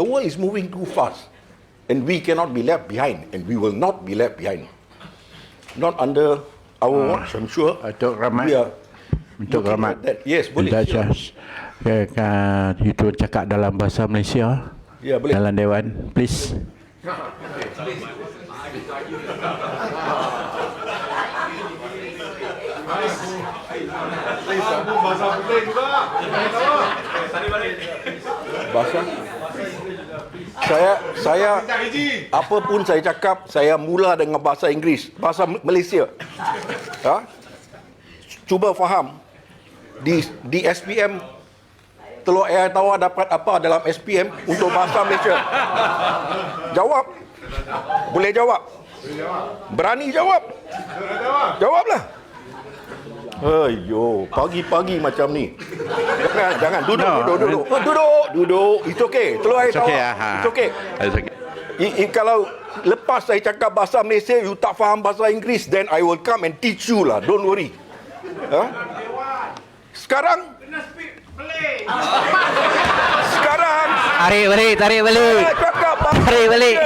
The world is moving too fast, and we cannot be left behind, and we will not be left behind. Not under our watch, I'm sure. Untuk Rahmat. We are Untuk Rahmat. at that. Yes, boleh. Sure. just ya, kan, itu cakap dalam bahasa Malaysia. Ya, boleh. Dalam Dewan, please. Bahasa saya saya apa pun saya cakap saya mula dengan bahasa Inggeris bahasa Malaysia. Ha? cuba faham. Di di SPM telur air tawar dapat apa dalam SPM untuk bahasa Malaysia? Jawab. Boleh jawab? Berani jawab? Jawablah Ayo, pagi-pagi macam ni. Jangan, jangan. Duduk, No, duduk, duduk. Oh, duduk, duduk. It's okay. Telur air It's tawar. okay. It's okay. It's okay. I, I, kalau lepas saya cakap bahasa Malaysia, you tak faham bahasa Inggeris, then I will come and teach you lah. Don't worry. Ha? Sekarang, sekarang, Tarik balik, tarik balik. saya cakap bahasa Tarik balik.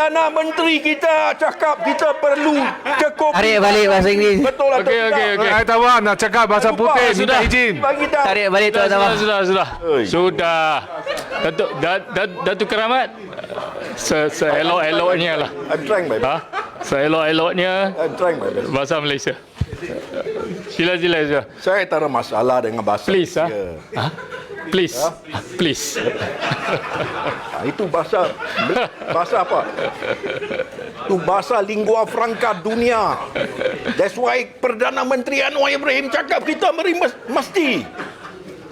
Perdana Menteri kita cakap kita perlu cukup. Tarik balik bahasa Inggeris. Betul atau Okey tidak? okey okey. Air tawar nak cakap bahasa putih minta sudah. izin. Tarik balik Sudah tuan sudah sudah sudah. Oi. Sudah. Datuk Dat- Dat- Datuk Keramat se seelok-eloknya lah. I'm trying my best. Ha? Seelok-eloknya I'm trying my best. bahasa Malaysia. Sila sila sila. Saya tak ada masalah dengan bahasa Please ah. Malaysia. Ha? Please. Please. Ah, itu bahasa bahasa apa? Itu bahasa lingua franca dunia. That's why Perdana Menteri Anwar Ibrahim cakap kita meri mes- mesti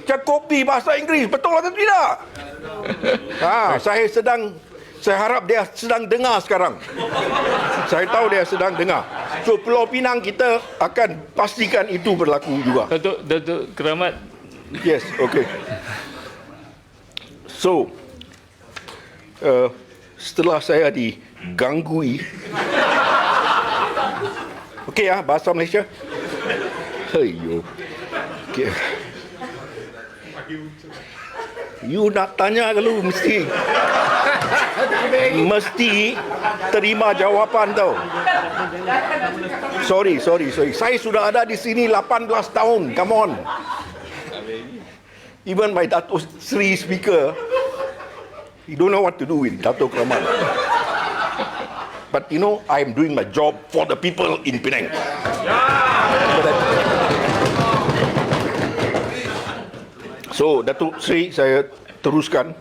cakupi bahasa Inggeris. Betul atau tidak? Ha, saya sedang saya harap dia sedang dengar sekarang. Saya tahu dia sedang dengar. So Pulau Pinang kita akan pastikan itu berlaku juga. Datuk Datuk Keramat Yes, okay. So, uh, setelah saya diganggui, okay ya bahasa Malaysia. Ayo, okay. You nak tanya kalau mesti mesti terima jawapan tau. Sorry, sorry, sorry. Saya sudah ada di sini 18 tahun. Come on. Even my Dato Sri speaker, he don't know what to do with Dato Kramat. But you know, I am doing my job for the people in Penang. So, Datuk Sri, saya teruskan.